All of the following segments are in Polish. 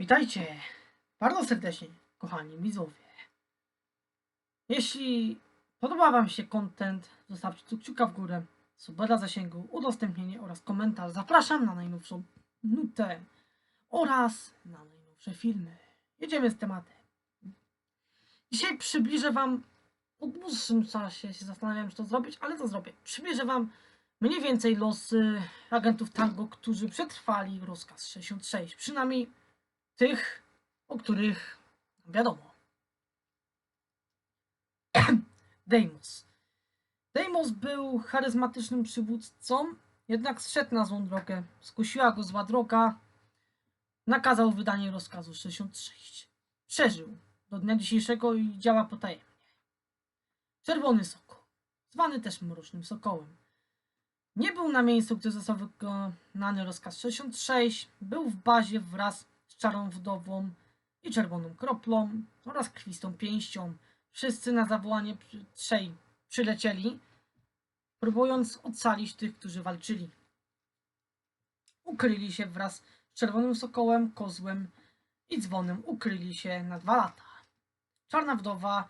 Witajcie bardzo serdecznie, kochani widzowie. Jeśli podoba Wam się content, zostawcie kciuka w górę, suba dla zasięgu, udostępnienie oraz komentarz. Zapraszam na najnowszą nutę oraz na najnowsze filmy. Jedziemy z tematem. Dzisiaj przybliżę Wam, po dłuższym czasie się zastanawiam, czy to zrobić, ale to zrobię. Przybliżę Wam mniej więcej losy agentów Tango, którzy przetrwali rozkaz 66. Przynajmniej tych, o których wiadomo. Deimos. Deimos był charyzmatycznym przywódcą, jednak zszedł na złą drogę. Skusiła go zła droga. Nakazał wydanie rozkazu 66. Przeżył do dnia dzisiejszego i działa potajemnie. Czerwony Sokół, zwany też Mrocznym Sokołem. Nie był na miejscu, gdy został wykonany rozkaz 66. Był w bazie wraz z czarną wdową i czerwoną kroplą oraz krwistą pięścią. Wszyscy na zawołanie trzej przylecieli, próbując ocalić tych, którzy walczyli. Ukryli się wraz z czerwonym sokołem, kozłem i dzwonem. Ukryli się na dwa lata. Czarna wdowa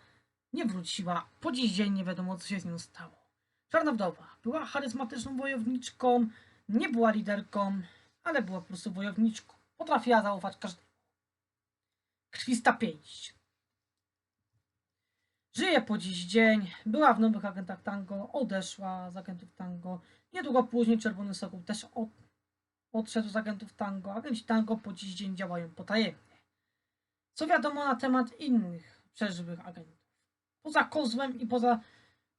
nie wróciła. Po dziś dzień nie wiadomo, co się z nią stało. Czarna wdowa była charyzmatyczną wojowniczką, nie była liderką, ale była po prostu wojowniczką. Potrafiła zaufać każdemu. Krwista pięść. Żyje po dziś dzień, była w nowych agentach tango, odeszła z agentów tango. Niedługo później Czerwony Sokół też od, odszedł z agentów tango. Agenci tango po dziś dzień działają potajemnie. Co wiadomo na temat innych przeżyłych agentów? Poza kozłem i poza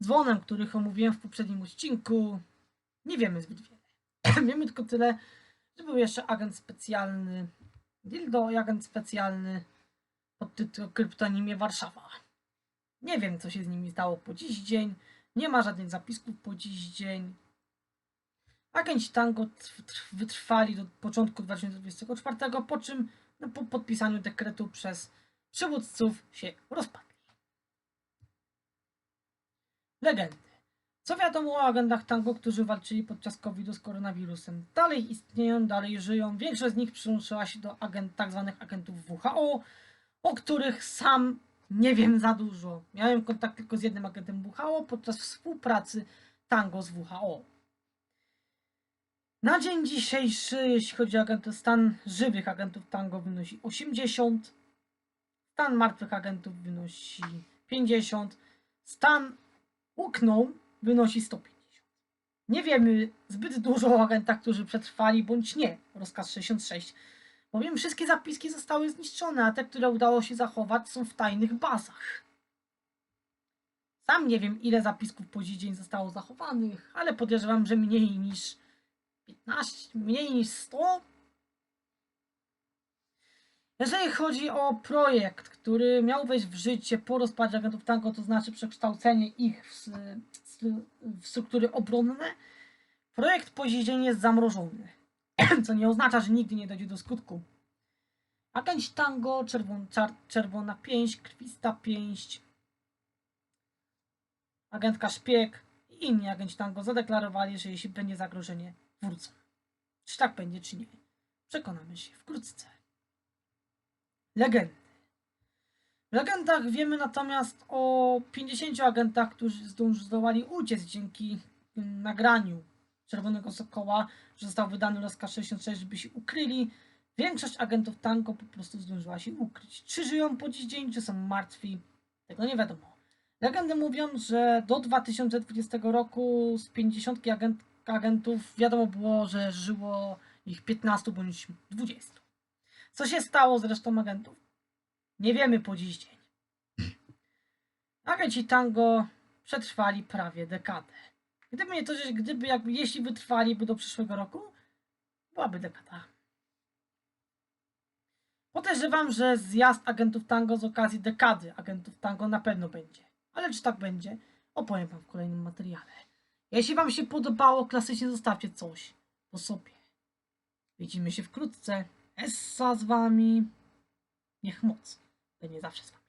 dzwonem, których omówiłem w poprzednim odcinku, nie wiemy zbyt wiele. wiemy tylko tyle, że był jeszcze agent specjalny, Dildo i agent specjalny pod tytułem kryptonimie Warszawa. Nie wiem, co się z nimi stało po dziś dzień. Nie ma żadnych zapisków po dziś dzień. Agenci Tango trw- trw- wytrwali do początku 2024, po czym no, po podpisaniu dekretu przez przywódców się rozpadli. Legendy. Co wiadomo o agendach tango, którzy walczyli podczas COVID-u z koronawirusem? Dalej istnieją, dalej żyją. Większość z nich przyłączyła się do agent, tak zwanych agentów WHO, o których sam nie wiem za dużo. Miałem kontakt tylko z jednym agentem WHO podczas współpracy tango z WHO. Na dzień dzisiejszy, jeśli chodzi o agentów, stan żywych agentów tango wynosi 80, stan martwych agentów wynosi 50, stan uknął wynosi 150. Nie wiemy zbyt dużo o agentach, którzy przetrwali bądź nie rozkaz 66, bowiem wszystkie zapiski zostały zniszczone, a te, które udało się zachować są w tajnych bazach. Sam nie wiem, ile zapisków po dziś dzień zostało zachowanych, ale podejrzewam, że mniej niż 15, mniej niż 100. Jeżeli chodzi o projekt, który miał wejść w życie po rozpadzie agentów tango, to znaczy przekształcenie ich w, struktury obronne, projekt po jest zamrożony, co nie oznacza, że nigdy nie dojdzie do skutku. Agenci tango, czerwon, czar, czerwona pięść, krwista pięść, agentka szpieg i inni agenci tango zadeklarowali, że jeśli będzie zagrożenie, wrócą. Czy tak będzie, czy nie? Przekonamy się wkrótce. Legendy. Legendach wiemy natomiast o 50 agentach, którzy zdołali uciec dzięki mm, nagraniu Czerwonego Sokoła, że został wydany rozkaz 66, żeby się ukryli. Większość agentów tango po prostu zdążyła się ukryć. Czy żyją po dziś dzień, czy są martwi? Tego nie wiadomo. Legendy mówią, że do 2020 roku z 50 agent, agentów wiadomo było, że żyło ich 15 bądź 20. Co się stało z resztą agentów? Nie wiemy po dziś dzień. Agenci Tango przetrwali prawie dekadę. Gdyby nie to, że gdyby, jakby, jeśli wytrwaliby do przyszłego roku, byłaby dekada. Podejrzewam, że zjazd agentów Tango z okazji dekady agentów Tango na pewno będzie. Ale czy tak będzie, opowiem Wam w kolejnym materiale. Jeśli Wam się podobało, klasycznie zostawcie coś po sobie. Widzimy się wkrótce. Essa z Wami. Niech moc będzie zawsze Wami.